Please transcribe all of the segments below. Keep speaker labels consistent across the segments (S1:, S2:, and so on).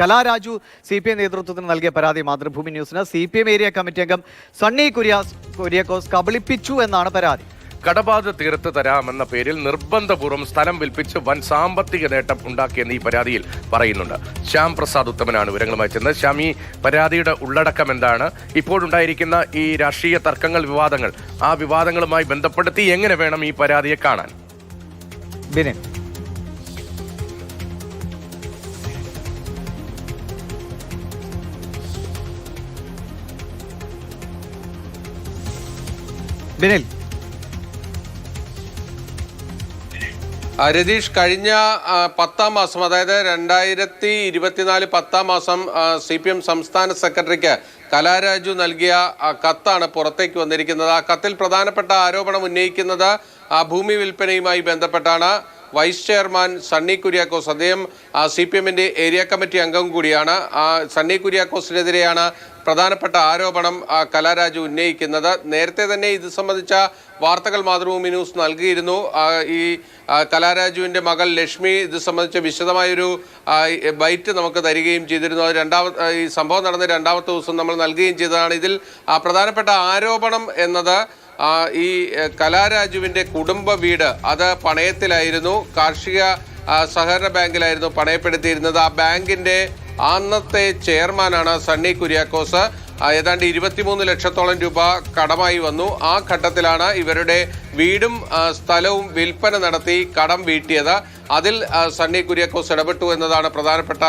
S1: Kalaraju C P M നേതൃത്വത്തിന് നൽകിയ പരാതി മാതൃഭൂമി ന്യൂസിന് C P M area committee അംഗം സണ്ണി കുര്യാസ് കുര്യാക്കോസ് കബളിപ്പിച്ചു എന്നാണ് പരാതി.
S2: കടബാധ തീർത്ത് തരാമെന്ന പേരിൽ നിർബന്ധപൂർവം സ്ഥലം വിൽപ്പിച്ച് വൻ സാമ്പത്തിക നേട്ടം ഉണ്ടാക്കിയെന്ന് ഈ പരാതിയിൽ പറയുന്നുണ്ട്. ശ്യാം പ്രസാദ് ഉത്തമനാണ് വിവരങ്ങളുമായി ചെന്നത്. ശ്യാം ഈ പരാതിയുടെ ഉള്ളടക്കം എന്താണ്? ഇപ്പോഴുണ്ടായിരിക്കുന്ന ഈ രാഷ്ട്രീയ തർക്കങ്ങൾ വിവാദങ്ങൾ ആ വിവാദങ്ങളുമായി ബന്ധപ്പെടുത്തി എങ്ങനെ വേണം ഈ പരാതിയെ കാണാൻ?
S1: ബിനിൻ ബിനിൽ
S3: രതീഷ് കഴിഞ്ഞ പത്താം മാസം അതായത് രണ്ടായിരത്തി ഇരുപത്തിനാല് പത്താം മാസം സി പി എം സംസ്ഥാന സെക്രട്ടറിക്ക് കലാരാജു നൽകിയ കത്താണ് പുറത്തേക്ക് വന്നിരിക്കുന്നത്. ആ കത്തിൽ പ്രധാനപ്പെട്ട ആരോപണം ഉന്നയിക്കുന്നത് ആ ഭൂമി വിൽപ്പനയുമായി ബന്ധപ്പെട്ടാണ്. Vice chairman Sunny Kuriakose. അദ്ദേഹം സി പി എമ്മിന്റെ ഏരിയ കമ്മിറ്റി അംഗം കൂടിയാണ്. സണ്ണി കുര്യാക്കോസിനെതിരെയാണ് പ്രധാനപ്പെട്ട ആരോപണം കലാരാജു ഉന്നയിക്കുന്നത്. നേരത്തെ തന്നെ ഇത് സംബന്ധിച്ച വാർത്തകൾ മാതൃഭൂമി ന്യൂസ് നൽകിയിരുന്നു. ഈ കലാരാജുവിന്റെ മകൾ ലക്ഷ്മി ഇത് സംബന്ധിച്ച വിശദമായൊരു ബൈറ്റ് നമുക്ക് തരികയും ചെയ്തിരുന്നു. അത് രണ്ടാമത്തെ ഈ സംഭവം നടന്ന രണ്ടാമത്തെ ദിവസം നമ്മൾ നൽകുകയും ചെയ്തതാണ്. ഇതിൽ പ്രധാനപ്പെട്ട ആരോപണം എന്നത് ഈ കലാരാജുവിന്റെ കുടുംബ വീട് അത് പണയത്തിലായിരുന്നു. കാർഷിക സഹകരണ ബാങ്കിലായിരുന്നു പണയപ്പെടുത്തിയിരുന്നത്. ആ ബാങ്കിന്റെ അന്നത്തെ ചെയർമാനാണ് സണ്ണി കുര്യാക്കോസ്. ഏതാണ്ട് ഇരുപത്തിമൂന്ന് ലക്ഷത്തോളം രൂപ കടമായി വന്നു. ആ ഘട്ടത്തിലാണ് ഇവരുടെ വീടും സ്ഥലവും വിൽപ്പന നടത്തി കടം വീട്ടിയത്. അതിൽ സണ്ണി കുര്യാക്കോസ് ഇടപെട്ടു എന്നതാണ് പ്രധാനപ്പെട്ട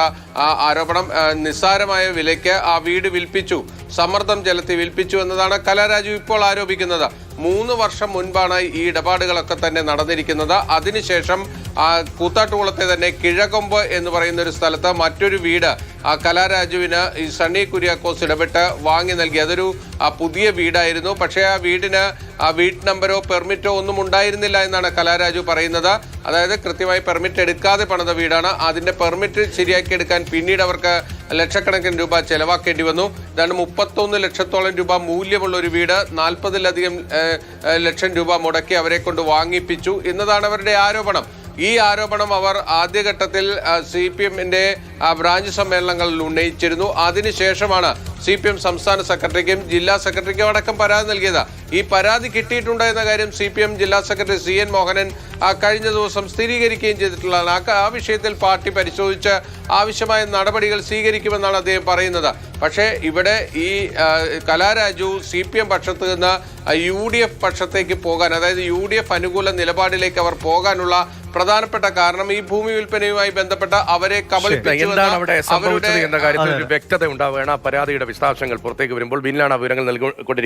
S3: ആരോപണം. നിസ്സാരമായ വിലയ്ക്ക് ആ വീട് വിൽപ്പിച്ചു. സമ്മർദ്ദം ചെലുത്തി വിൽപ്പിച്ചു എന്നതാണ് കലാരാജു ഇപ്പോൾ ആരോപിക്കുന്നത്. മൂന്ന് വർഷം മുൻപാണ് ഈ ഇടപാടുകളൊക്കെ തന്നെ നടന്നിരിക്കുന്നത്. അതിനുശേഷം ആ കൂത്താട്ടുകുളത്തെ തന്നെ കിഴകൊമ്പ് എന്ന് പറയുന്ന ഒരു സ്ഥലത്ത് മറ്റൊരു വീട് ആ കലാരാജുവിന് ഈ സണ്ണി കുര്യാക്കോസ് ഇടപെട്ട് വാങ്ങി നൽകി. അതൊരു ആ, പുതിയ വീടായിരുന്നു. പക്ഷേ ആ വീടിന് ആ വീട്ട് നമ്പരോ പെർമിറ്റോ ഒന്നും ഉണ്ടായിരുന്നില്ല എന്നാണ് കലാരാജു പറയുന്നത്. അതായത് കൃത്യമായി പെർമിറ്റ് എടുക്കാതെ പണിത വീടാണ്. അതിന്റെ പെർമിറ്റ് ശരിയാക്കി എടുക്കാൻ പിന്നീട് അവർക്ക് ലക്ഷക്കണക്കിന് രൂപ ചെലവാക്കേണ്ടി വന്നു. ഇതാണ് മുപ്പത്തൊന്ന് ലക്ഷത്തോളം രൂപ മൂല്യമുള്ള ഒരു വീട്. നാൽപ്പതിലധികം ലക്ഷം രൂപ മുടക്കി അവരെ കൊണ്ട് വാങ്ങിപ്പിച്ചു എന്നതാണ് അവരുടെ ആരോപണം. ഈ ആരോപണം അവർ ആദ്യഘട്ടത്തിൽ സി പി എമ്മിന്റെ ബ്രാഞ്ച് സമ്മേളനങ്ങളിൽ ഉന്നയിച്ചിരുന്നു. അതിനുശേഷമാണ് സി പി എം സംസ്ഥാന സെക്രട്ടറിക്കും ജില്ലാ സെക്രട്ടറിക്കും അടക്കം പരാതി നൽകിയത്. ഈ പരാതി കിട്ടിയിട്ടുണ്ട് എന്ന കാര്യം സി പി എം ജില്ലാ സെക്രട്ടറി സി എൻ മോഹനൻ കഴിഞ്ഞ ദിവസം സ്ഥിരീകരിക്കുകയും ചെയ്തിട്ടുള്ളതാണ്. ആ വിഷയത്തിൽ പാർട്ടി പരിശോധിച്ച് ആവശ്യമായ നടപടികൾ സ്വീകരിക്കുമെന്നാണ് അദ്ദേഹം പറയുന്നത്. പക്ഷേ ഇവിടെ ഈ കലാരാജു സി പി എം പക്ഷത്ത് നിന്ന് യു ഡി എഫ് പക്ഷത്തേക്ക് പോകാൻ അതായത് യു ഡി എഫ് അനുകൂല നിലപാടിലേക്ക് അവർ പോകാനുള്ള പ്രധാനപ്പെട്ട കാരണം ഈ ഭൂമി വിൽപ്പനയുമായി ബന്ധപ്പെട്ട അവരെ കബളിപ്പിച്ചു
S2: എന്താണ്
S3: എന്ന
S2: അവിടെ സംഭവിച്ചത് എന്ന കാര്യത്തിൽ ഒരു വ്യക്തത ഉണ്ടാവുകയാണ്. ആ പരാതിയുടെ വിശദാംശങ്ങൾ പുറത്തേക്ക് വരുമ്പോൾ ബിന്നിലാണ് ആ വിവരങ്ങൾ നൽകിക്കൊണ്ടിരിക്കുന്നത്